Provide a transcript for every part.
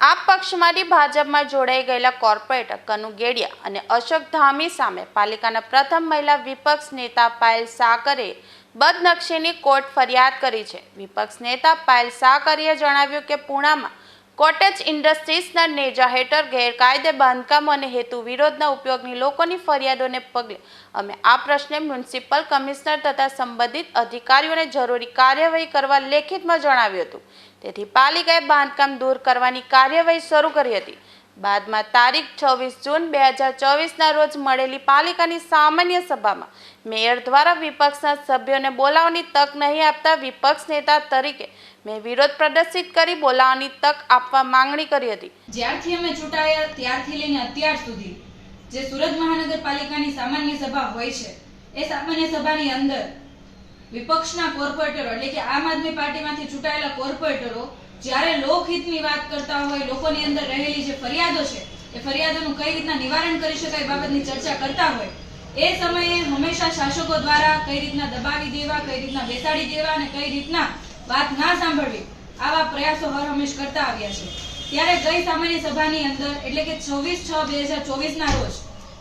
આ પક્ષમાંથી ભાજપમાં જોડાઈ ગયેલા કોર્પોરેટર કનુ ગેડિયા અને અશોક ધામી સામે પાલિકાના પ્રથમ મહિલા વિપક્ષ નેતા પાયલ સાકરે બદનક્ષીની કોર્ટ ફરિયાદ કરી છે. વિપક્ષ નેતા પાયલ સાકરીએ જણાવ્યું કે પૂણામાં કોટેજ ઇન્ડસ્ટ્રીઝના નેજા હેઠળ ગેરકાયદે બાંધકામ અને હેતુ વિરોધના ઉપયોગની લોકોની ફરિયાદોને પગલે અમે આ પ્રશ્ને મ્યુનિસિપલ કમિશનર તથા સંબંધિત અધિકારીઓને જરૂરી કાર્યવાહી કરવા લેખિતમાં જણાવ્યું હતું. તેથી પાલિકાએ બાંધકામ દૂર કરવાની કાર્યવાહી શરૂ કરી હતી. બાદમાં તારીખ છવ્વીસ જૂન બે હજાર ચોવીસના રોજ મળેલી પાલિકાની સામાન્ય સભામાં મેયર દ્વારા વિપક્ષના સભ્યોને બોલાવવાની તક નહીં આપતા વિપક્ષ નેતા તરીકે મેં વિરોધ પ્રદર્શિત કરી બોલાવવાની તક આપવા માંગણી કરી હતી. જ્યારથી અમે ચૂંટાયા ત્યારથી લઈને અત્યાર સુધી જે સુરત મહાનગરપાલિકાની સામાન્ય સભા હોય છે, એ સામાન્ય સભાની અંદર વિપક્ષના કોર્પોરેટરો એટલે કે આમ આદમી પાર્ટીમાંથી ચૂંટાયેલા કોર્પોરેટરો જ્યારે લોકહિતની વાત કરતા હોય, લોકોની અંદર રહેલી જે ફરિયાદો છે, એ ફરિયાદોનું કઈ રીતના નિવારણ કરી શકાય એ બાબતની ચર્ચા કરતા હોય, એ સમયે હંમેશા શાસકો દ્વારા કઈ રીતના દબાવી દેવા, કઈ રીતના બેસાડી દેવા અને કઈ રીતના વાત ના સાંભળવી, આવા પ્રયાસો હર હંમેશ કરતા આવ્યા છે. ત્યારે ગઈ સામાન્ય સભાની અંદર, એટલે કે છવ્વીસ છ બે હજાર ચોવીસના રોજ,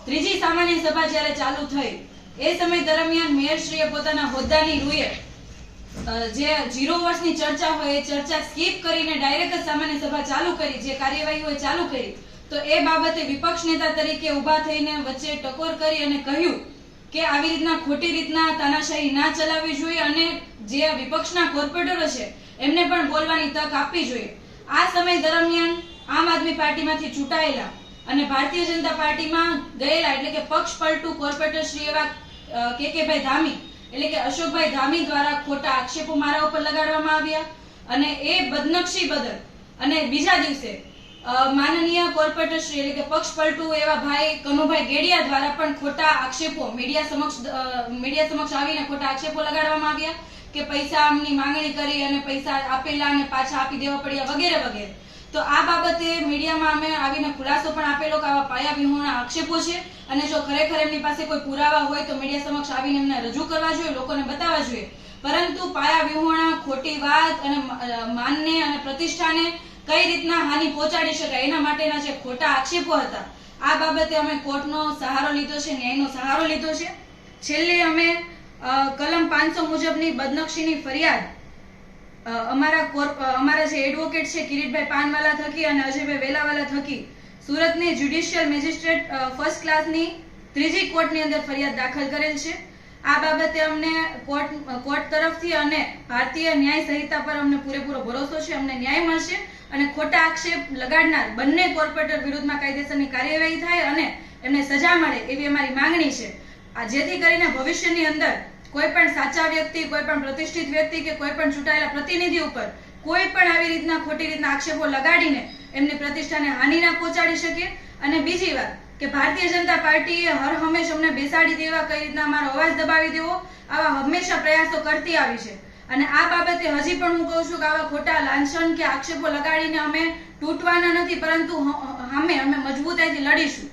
ત્રીજી સામાન્ય સભા જ્યારે ચાલુ થઈ, એ સમય દરમિયાન મેયરશ્રીએ પોતાના હોદ્દાની રૂએ જે જીરો વર્ષની ચર્ચા હોય એ ચર્ચા સ્કીપ કરીને ડાયરેક્ટ સામાન્ય સભા ચાલુ કરી, જે કાર્યવાહી હોય ચાલુ કરી. તો એ બાબતે વિપક્ષ નેતા તરીકે ઊભા થઈને વચ્ચે ટકોર કરી અને કહ્યું કે આવી રીતના ખોટી રીતના તાનાશાહી ના ચલાવવી જોઈએ અને જે વિપક્ષના કોર્પોરેટરો છે, એમને પણ બોલવાની તક આપવી જોઈએ. આ સમય દરમિયાન આમ આદમી પાર્ટીમાંથી ચૂંટાયેલા અને ભારતીય જનતા પાર્ટીમાં ગયેલા એટલે કે પક્ષ પલટું કોર્પોરેટર શ્રી એવા કે ભાઈ ધામી એટલે કે અશોકભાઈ ધામી દ્વારા ખોટા આક્ષેપો મારા ઉપર લગાડવામાં આવ્યા અને એ બદનક્ષી બદલ અને બીજા દિવસે માનનીય કોર્પોરેટર શ્રી એટલે કે પક્ષ પલટુ એવા ભાઈ કનુભાઈ ગેડિયા દ્વારા પણ ખોટા આક્ષેપો મીડિયા સમક્ષ મીડિયા સમક્ષ આવીને ખોટા આક્ષેપો લગાડવામાં આવ્યા કે પૈસા આમની માંગણી કરી અને પૈસા આપેલા અને પાછા આપી દેવા પડ્યા વગેરે વગેરે. તો આ બાબતે મીડિયામાં અમે આવીને ખુલાસો પણ આપેલો કે આવા પાયા વિહોણા આક્ષેપો છે. અને જો ખરેખર એમની પાસે કોઈ પુરાવા હોય તો મીડિયા સમક્ષ આવીને એમને રજૂ કરવા જોઈએ, લોકોને બતાવવા જોઈએ. પરંતુ પાયા વિહોણા ખોટી વાત અને માનને અને પ્રતિષ્ઠાને કઈ રીતના હાનિ પહોંચાડી શકાય એના માટેના જે ખોટા આક્ષેપો હતા, આ બાબતે અમે કોર્ટનો સહારો લીધો છે, ન્યાયનો સહારો લીધો છે. છેલ્લે અમે કલમ પાંચસો મુજબની બદનક્ષીની ફરિયાદ અમારા કોર્પ- અમારા જે એડવોકેટ છે, કિરીટભાઈ પાનવાલા થકી અને અજયભાઈ વેલાવાલા થકી, સુરતની જ્યુડિશિયલ મેજિસ્ટ્રેટ ફર્સ્ટ ક્લાસની ત્રીજી કોર્ટની અંદર ફરિયાદ દાખલ કરેલ છે. આ બાબતે અમને કોર્ટ કોર્ટ તરફથી અને ભારતીય ન્યાય સંહિતા પર અમને પૂરેપૂરો ભરોસો છે, અમને ન્યાય મળશે અને ખોટા આક્ષેપ લગાડનાર બંને કોર્પોરેટર વિરુદ્ધમાં કાયદેસરની કાર્યવાહી થાય અને એમને સજા મળે એવી અમારી માંગણી છે. આ જેથી કરીને ભવિષ્યની અંદર કોઈ પણ સાચા વ્યક્તિ, કોઈ પણ પ્રતિષ્ઠિત વ્યક્તિ કે કોઈ પણ ચૂંટાયેલા પ્રતિનિધિ ઉપર કોઈ પણ આવી રીતના ખોટી રીતના આક્ષેપો લગાડીને એમની પ્રતિષ્ઠાને હાનિ ના પહોંચાડી શકીએ. અને બીજી વાત કે ભારતીય જનતા પાર્ટીએ હર હંમેશ અમને બેસાડી દેવા કઈ રીતના અમારો અવાજ દબાવી દેવો, આવા હંમેશા પ્રયાસો કરતી આવી છે. અને આ બાબતે હજી પણ હું કહું છું કે આવા ખોટા લાંછન કે આક્ષેપો લગાડીને અમે તૂટવાના નથી, પરંતુ અમે અમે મજબૂતાઈથી લડીશું.